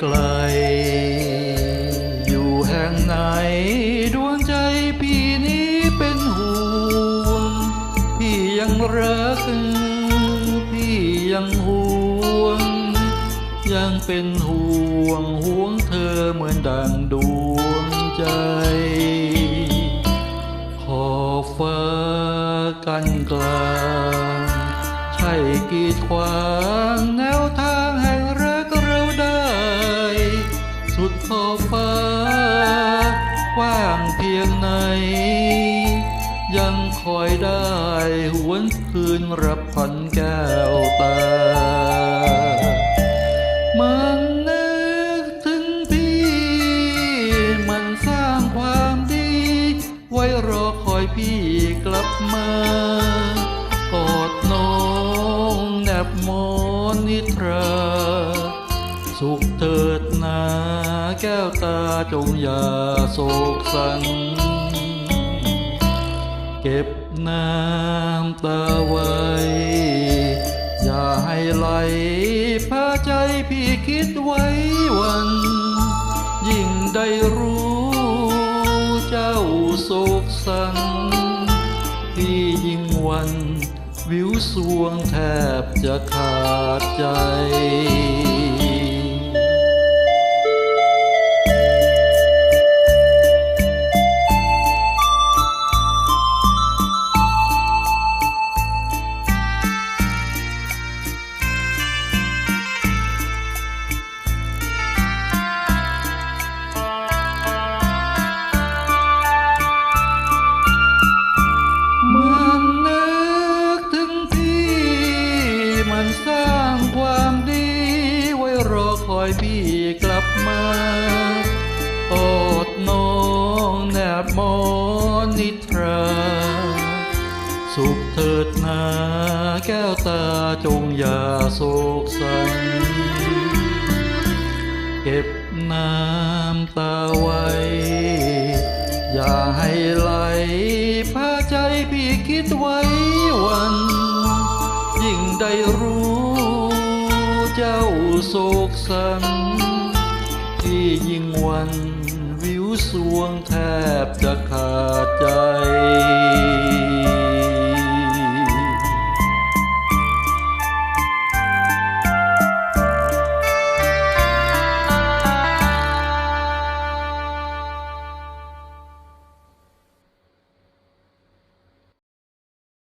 ไกล อยู่แห่งไหนดวงใจพี่นี้เป็นห่วง พี่ยังรัก พี่ยังห่วง ยังเป็นห่วงห่วงเธอเหมือนดังดวงใจ ขอฟ้ากันกลาง ใช่กีดขวาง สุดขอบฟ้ากว้างเพียงไหน ยังคอยได้หวนคืนรับพันแก้วตา มันนึกถึงพี่ มันสร้างความดี ไว้รอคอยพี่กลับมากอดน้องแนบมอนนิทรา สุข แก้วตาจงอย่าโศกสันเก็บน้ำตาไว้ อย่าให้ไหลพาใจพี่คิดไว้วัน ยิ่งได้รู้เจ้าโศกสันพี่ยิ่งวัน วิวสวงแทบจะขาดใจ อคอยพี่กลับมาอดน้องแนบมอนนิทรา สุขเถิดนาแก้วตาจงอย่าโศกสัน เก็บน้ำตาไว้ อย่าให้ไหลพาใจพี่คิดไว้วัน ยิ่งได้รู้ เจ้าโศกสัน ที่ยิ่งวันวิวสวงแทบจะขาดใจ